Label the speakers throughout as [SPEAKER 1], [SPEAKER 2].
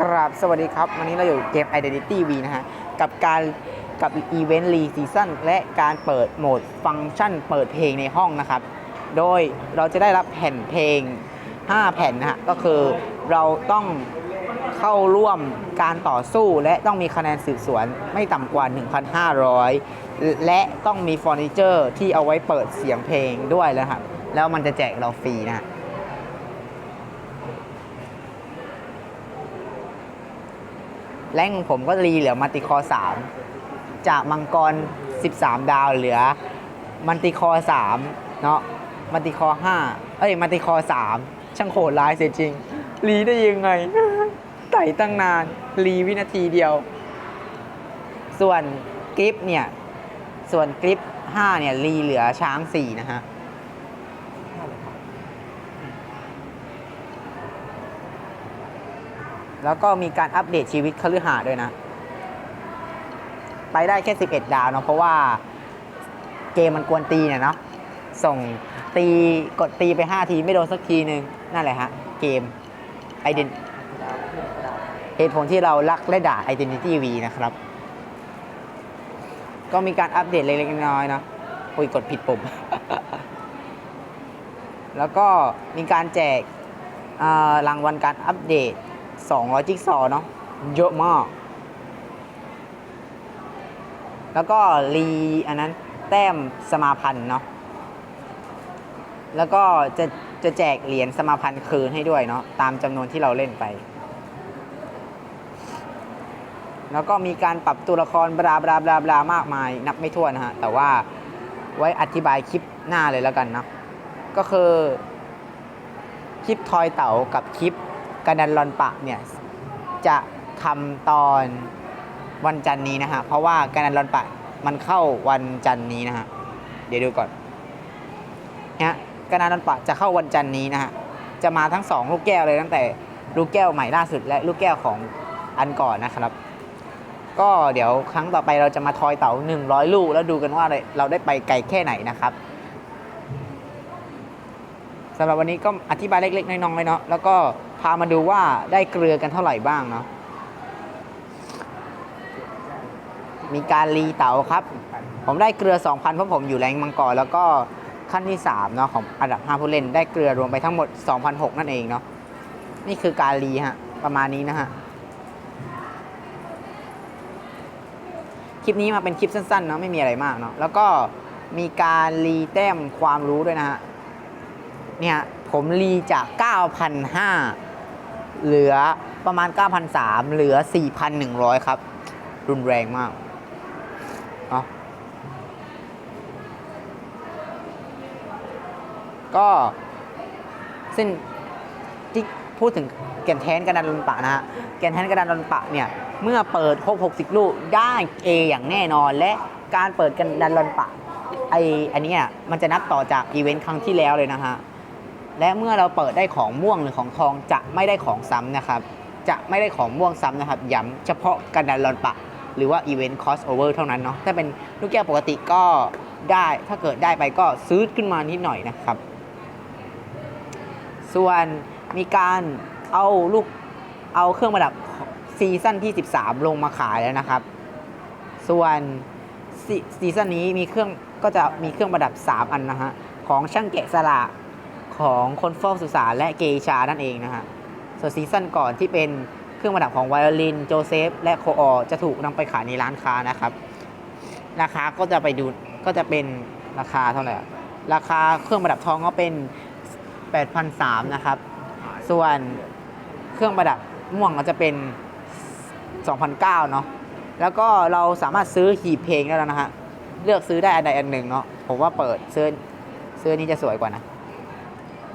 [SPEAKER 1] กราบสวัสดีครับ วันนี้เราอยู่เกม Identity V นะฮะ กับการกับ Event Re Season และการเปิดโหมดฟังก์ชันเปิดเพลงในห้องนะครับ โดยเราจะได้รับแผ่นเพลง 5 แผ่นนะฮะ ก็คือเราต้องเข้าร่วมการต่อสู้และต้องมีคะแนนสืบสวนไม่ต่ำกว่า 1,500 และต้องมีเฟอร์นิเจอร์ที่เอาไว้เปิดเสียงเพลงด้วยนะครับแล้วมันจะแจกเราฟรีนะฮะ แรงของผมก็รีเหลือมัลติคอร์3จากมังกร 13 ดาวเหลือมัลติคอร์3เนาะมัลติคอร์5เอ้ยมัลติคอร์3ช่างโหดร้ายเสียจริง รีได้ยังไงไต่ตั้งนาน รีวินาทีเดียว ส่วนกริปเนี่ย ส่วนกริป5เนี่ยรีเหลือช้าง 4 นะฮะ แล้วก็มีการอัปเดตชีวิตคฤหาสน์ด้วยนะ ไปได้แค่ 11 ดาวเนาะเพราะว่าเกมมันกวนตีเนี่ยเนาะส่งตีกดตีไป 5 ทีไม่โดนสักทีนึง นั่นแหละฮะ เกมไอเดนเหตุผลที่เรารักและด่า Identity V นะครับ ก็มีการอัปเดตเล็กๆน้อยๆเนาะอุยกดผิดปุ่ม แล้วก็มีการแจกรางวัลการอัปเดต 200 จิ๊กซอว์เนาะเยอะมาก แล้วก็รีอันนั้นแต้มสมาพันธ์เนาะแล้วก็จะจะแจกเหรียญสมาพันธ์คืนให้ด้วยเนาะตามจำนวนที่เราเล่นไป แล้วก็มีการปรับตัวละครบลาบลาบลาบลามากมาย นับไม่ถ้วนนะฮะ แต่ว่าไว้อธิบายคลิปหน้าเลยแล้วกันเนาะก็คือคลิปทอยเต๋ากับคลิป กระดันลอนปะเนี่ยจะทำตอนวันจันนี้นะฮะเพราะว่ากระดันลอนปะมันเข้าวันจันนี้นะฮะเดี๋ยวดูก่อนเนี่ยกระดันลอนปะจะเข้าวันจันนี้นะฮะจะมาทั้งสองลูกแก้วเลยตั้งแต่ลูกแก้วใหม่ล่าสุดและลูกแก้วของอันก่อนนะครับ ก็เดี๋ยวครั้งต่อไปเราจะมาทอยเต๋า100 ลูก แล้วดูกันว่าเราได้ไปไกลแค่ไหนนะครับสำหรับวันนี้ก็อธิบายเล็กๆน้อยๆเนาะแล้วก็ พามาดูว่าได้เกลือกันเท่าไหร่บ้างเนาะมีการรีเต๋าครับ ผมได้เกลือ 2,000 เพราะผมอยู่แรงมังกรแล้วก็ขั้นที่3เนาะของอันดับ 5 ผู้เล่นได้เกลือรวมไปทั้งหมด 2,006 นั่นเองเนาะนี่คือการรีฮะ ประมาณนี้นะฮะ คลิปนี้มาเป็นคลิปสั้นๆเนาะไม่มีอะไรมากเนาะแล้วก็มีการรีแต้มความรู้ด้วยนะฮะเนี่ยผมรีจาก 9,500 เหลือประมาณ9,300เหลือ 4,100 ครับ รุนแรงมากก็ซึ่งที่พูดถึงแก่นแท้นกระดานลนปะนะฮะแก่นแท้นกระดานลนปะเนี่ย เมื่อเปิดครบ 60 ลูกได้ A อย่างแน่นอน และการเปิดกระดานลนปะไออันเนี้ยมันจะนับต่อจากอีเวนต์ครั้งที่แล้วเลยนะฮะ และเมื่อเราเปิดได้ของม่วงหรือของทองจะไม่ได้ของซ้ำนะครับ จะไม่ได้ของม่วงซ้ำนะครับ ย้ำเฉพาะกันดันลอนปะ หรือว่าอีเวนต์คอสโอเวอร์เท่านั้นเนาะ ถ้าเป็นลูกแก้วปกติก็ได้ ถ้าเกิดได้ไปก็ซื้อขึ้นมานิดหน่อยนะครับ ส่วนมีการเอาลูกเอาเครื่องประดับซีซั่นที่ 13 ลงมาขายแล้วนะครับ ส่วนซีซีซั่นนี้มีเครื่องก็จะมีเครื่องประดับ 3 อันนะฮะ ของช่างแกะสลัก ของคนเฝ้าสุสานและเกชานั่นเองนะฮะ ส่วนซีซั่นก่อนที่เป็นเครื่องประดับของไวโอลิน โจเซฟ และโคออจะถูกนำไปขายในร้านค้านะครับ ราคาก็จะไปดูก็จะเป็นราคาเท่าไหร่ ราคาเครื่องประดับทองก็เป็น8,300นะครับ ส่วนเครื่องประดับม่วงก็จะเป็น2,900เนาะ แล้วก็เราสามารถซื้อหีบเพลงได้แล้วนะฮะ เลือกซื้อได้อันใดอันหนึ่งเนาะ ผมว่าเปิดซื้อซื้อนี้จะสวยกว่านะ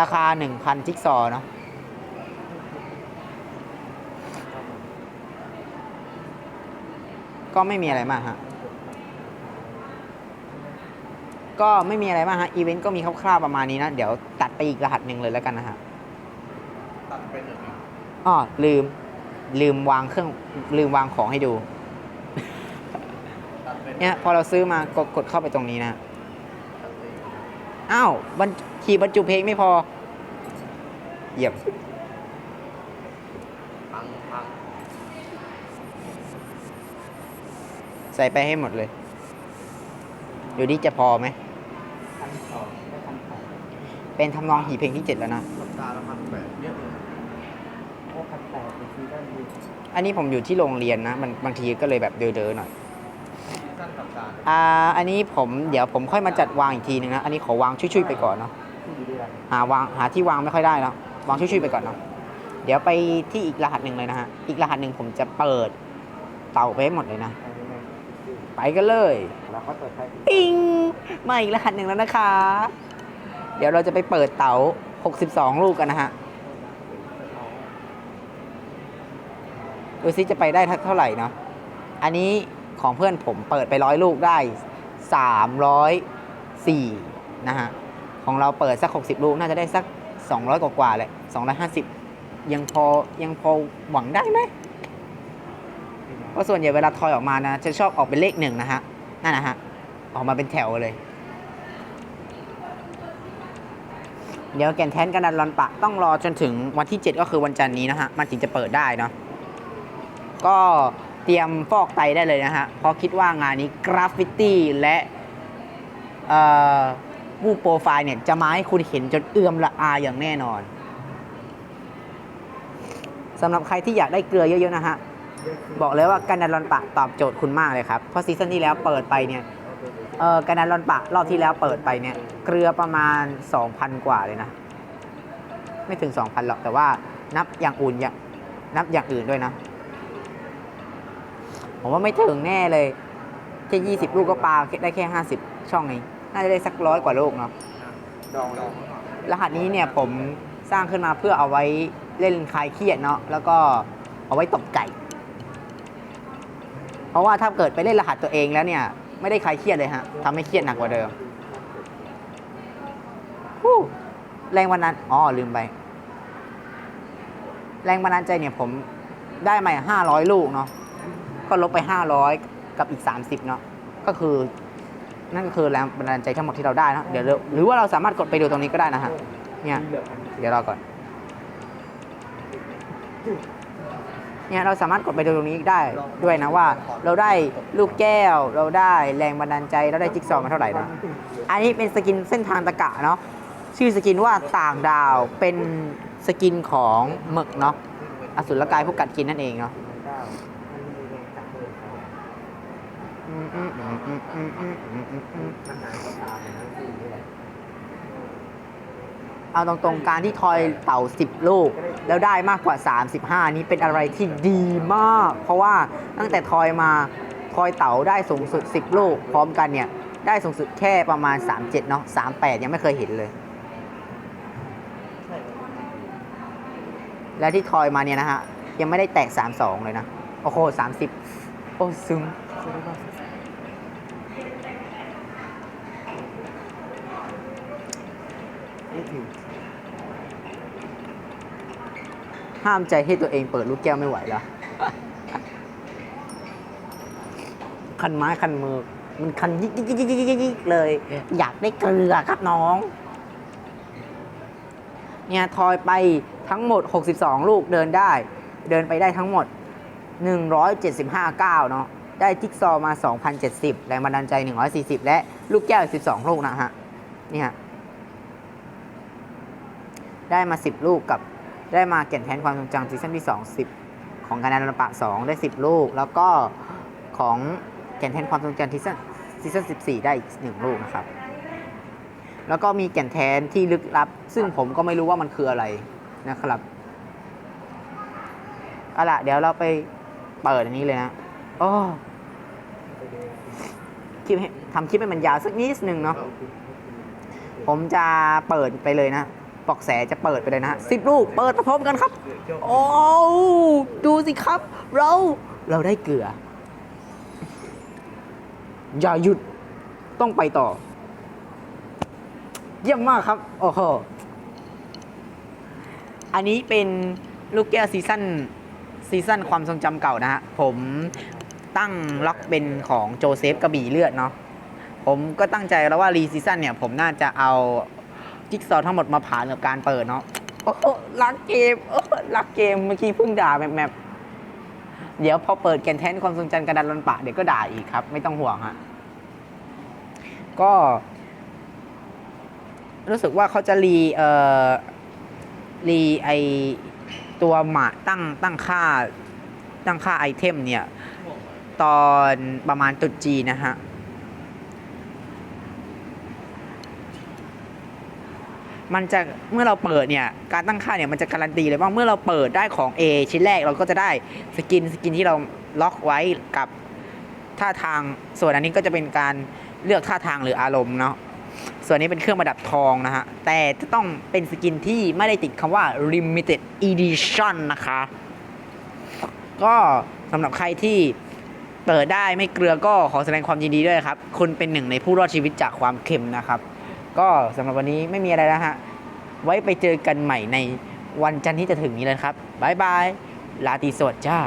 [SPEAKER 1] ราคา 1,000จิ๊กซอว์เนาะก็ไม่มีอะไรมากฮะ ก็ไม่มีอะไรมากฮะ อีเวนต์ก็มีคร่าวๆประมาณนี้นะ เดี๋ยวตัดไปอีกรหัสหนึ่งเลยแล้วกันนะฮะ
[SPEAKER 2] ตัดไปหนึ่ง
[SPEAKER 1] อ๋อลืม ลืมวางเครื่อง ลืมวางของให้ดู
[SPEAKER 2] ตัดไป
[SPEAKER 1] เนี่ยพอเราซื้อมากดกดเข้าไปตรงนี้นะ อ้าวบรรขีบรรจุเพลงไม่พอ เยี่ย
[SPEAKER 2] ม
[SPEAKER 1] ใส่ไปให้หมดเลย อยู่นี่จะพอไหมเป็นทำนองหีเพลงที่เจ็ดแล้วนะ
[SPEAKER 3] อันนี้
[SPEAKER 1] ผมอยู่ที่โรงเรียนนะ มันบางทีก็เลยแบบเดอๆหน่อย อ่าอันนี้ผมเดี๋ยวผมค่อยมาจัดวางอีกทีนึงนะอันนี้ขอวางชุยๆไปก่อนเนาะหาวางหาที่วางไม่ค่อยได้แล้ววางชุยๆไปก่อนเนาะเดี๋ยวไปที่อีกรหัสหนึ่งเลยนะฮะอีกรหัสหนึ่งผมจะเปิดเต่าไปให้หมดเลยนะ ไปกันเลย
[SPEAKER 3] แล้วก็เปิดใช้
[SPEAKER 1] ปิงมาอีกรหัสหนึ่งแล้วนะคะ เดี๋ยวเราจะไปเปิดเต๋า62 ลูกกันนะฮะดูซิจะไปได้เท่าไหร่เนาะอันนี้ ของเพื่อนผมเปิดไปร้อยลูกได้ 304นะฮะของเราเปิดสัก 60 ลูกน่าจะได้สัก 200 กว่าๆแหละ250 ยังพอยังพอหวังได้ไหมเพราะส่วนใหญ่เวลาทอยออกมานะจะชอบออกเป็นเลขหนึ่งนะฮะนั่นนะฮะออกมาเป็นแถวเลย เดี๋ยวแกนแทนกันดันรอนปะต้องรอจนถึงวันที่ 7 ก็คือวันจันทร์นี้นะฮะมันถึงจะเปิดได้เนาะก็ เตรียมฟอกไตได้เลยนะฮะเพราะคิดว่างานนี้กราฟฟิตี้และเอ่อรูปโปรไฟล์เนี่ยจะมาให้คุณเห็นจนเอื้อมละอาอย่างแน่นอนสำหรับใครที่อยากได้เกลือเยอะๆนะฮะบอกเลยว่ากันดันรอนปะตอบโจทย์คุณมากเลยครับ เพราะซีซั่นที่แล้วเปิดไปเนี่ยเออกันดันรอนปะรอบที่แล้วเปิดไปเนี่ยเกลือประมาณ 2,000 กว่าเลยนะ ไม่ถึง 2,000 หรอกแต่ว่านับอย่างอื่นอย่างนับอย่างอื่นด้วยนะ ผมว่าไม่ถึงแน่เลย แค่ 20 ลูกก็ปาได้แค่ 50 ช่องเองน่าจะได้สักร้อยกว่าลูกเนาะ
[SPEAKER 3] ดอง
[SPEAKER 2] ดอง
[SPEAKER 1] รหัสนี้เนี่ยผมสร้างขึ้นมาเพื่อเอาไว้เล่นคลายเครียดเนาะแล้วก็เอาไว้ตบไก่ เพราะว่าถ้าเกิดไปเล่นรหัสตัวเองแล้วเนี่ย ไม่ได้คลายเครียดเลยฮะทำให้เครียดหนักกว่าเดิมฮู้แรงวันนั้นอ๋อลืมไป แรงบันดาลใจเนี่ยผมได้มาห้าร้อยลูกเนาะ ก็ลบไปห้าร้อยกับอีกสามสิบเนาะก็คือ นั่นก็คือแรงบันดาลใจทั้งหมดที่เราได้นะเดี๋ยวเราหรือว่าเราสามารถกดไปดูตรงนี้ก็ได้นะฮะเนี่ย
[SPEAKER 3] เหลือพัน
[SPEAKER 1] เดี๋ยวรอก่อน เนี่ยเราสามารถกดไปดูตรงนี้ได้ด้วยนะว่า เราได้ลูกแก้ว เราได้แรงบันดาลใจเราได้จิ๊กซอว์มาเท่าไหร่นะอันนี้เป็นสกินเส้นทางตะกะเนาะชื่อสกินว่าต่างดาวเป็นสกินของหมึกเนาะอสุรกายผู้กัดกินนั่นเองเนาะ
[SPEAKER 3] เอาต
[SPEAKER 1] รงๆการที่ทอยเต่า 10 ลูก แล้วได้มากกว่า 35 นี้เป็นอะไรที่ดีมาก เพราะว่าตั้งแต่ทอยมาทอยเต่าได้สูงสุด 10 ลูก พร้อมกันเนี่ย ได้สูงสุดแค่ประมาณ 37 เนาะ38 ยังไม่เคยเห็นเลย และที่ทอยมาเนี่ยนะฮะ ยังไม่ได้แตะ 32 เลยนะ โอ้โห 30 โอ้ ซึ้ง
[SPEAKER 3] นี่ถึง
[SPEAKER 1] ห้ามใจให้ตัวเองเปิดลูกแก้วไม่ไหวแล้วคันไม้คันมือ มันคันยิกยิกยิกยิกยิกเลย อยากได้เกลือครับน้อง เนี่ยทอยไปทั้งหมด 62 ลูกเดินได้ เดินไปได้ทั้งหมด 175ก้าวเนาะได้จิ๊กซอมา 2,070 แรงบันดาลใจ 140 และลูกแก้ว 12 ลูกนะฮะเนี่ย ได้มา 10 ลูกกับได้มาแก่นแทนความทรงจำซีซั่นที่ 2 10 ของการนัปะ 2 ได้ 10 ลูก แล้วก็ของแก่นแทนความทรงจำซีซั่นซีซั่น14 ได้อีก 1 ลูกนะครับ แล้วก็มีแก่นแทนที่ลึกลับ ซึ่งผมก็ไม่รู้ว่ามันคืออะไรนะครับเอาล่ะเดี๋ยวเราไปเปิดอันนี้เลยนะโอ้คลิปทำคลิปให้มันยาวสักนิดนึงเนาะผมจะเปิดไปเลยนะ ปอกแสจะเปิดไปเลยนะสิบลูกเปิดพร้อมกันครับ โอ้ดูสิครับ เราเราได้เกลือ อย่าหยุดต้องไปต่อ เยี่ยมมากครับ โอ้โหอันนี้เป็นลูกแก้วซีซั่นซีซั่นความทรงจำเก่านะฮะ ผมตั้งล็อกเป็นของโจเซฟกระบี่เลือดเนาะผมก็ตั้งใจแล้วว่ารีซีซั่นเนี่ย ผมน่าจะเอา จิ๊กซอว์ทั้งหมดมาผ่านกับการเปิดเนาะโอ้รักเกมโอ้รักเกมเมื่อกี้เพิ่งด่าแมปแมปเดี๋ยวพอเปิดแกนแทนความทรงจำกระดานลันปะเดี๋ยวก็ด่าอีกครับ ไม่ต้องห่วงฮะก็ รู้สึกว่าเขาจะรีเอ่อรีไอตัวหมาตั้งตั้งค่าตั้งค่าไอเทมเนี่ย ตอนประมาณตุดจีนะฮะ มันจะเมื่อเราเปิดเนี่ยการตั้งค่าเนี่ยมันจะการันตีเลยว่าเมื่อเราเปิดได้ของ A ชิ้นแรกเราก็จะได้สกินสกินที่เราล็อกไว้กับท่าทางส่วนอันนี้ก็จะเป็นการเลือกท่าทางหรืออารมณ์เนาะส่วนนี้เป็นเครื่องประดับทองนะฮะ แต่จะต้องเป็นสกินที่ไม่ได้ติดคำว่า limited edition นะคะ ก็สำหรับใครที่เปิดได้ไม่เกลือก็ขอแสดงความยินดีด้วยครับ คุณเป็นหนึ่งในผู้รอดชีวิตจากความเค็มนะครับ ก็สำหรับวันนี้ไม่มีอะไรแล้วฮะ ไว้ไปเจอกันใหม่ในวันจันทร์ที่จะถึงนี้เลยครับบายบายลาตีสวัสดีจ้า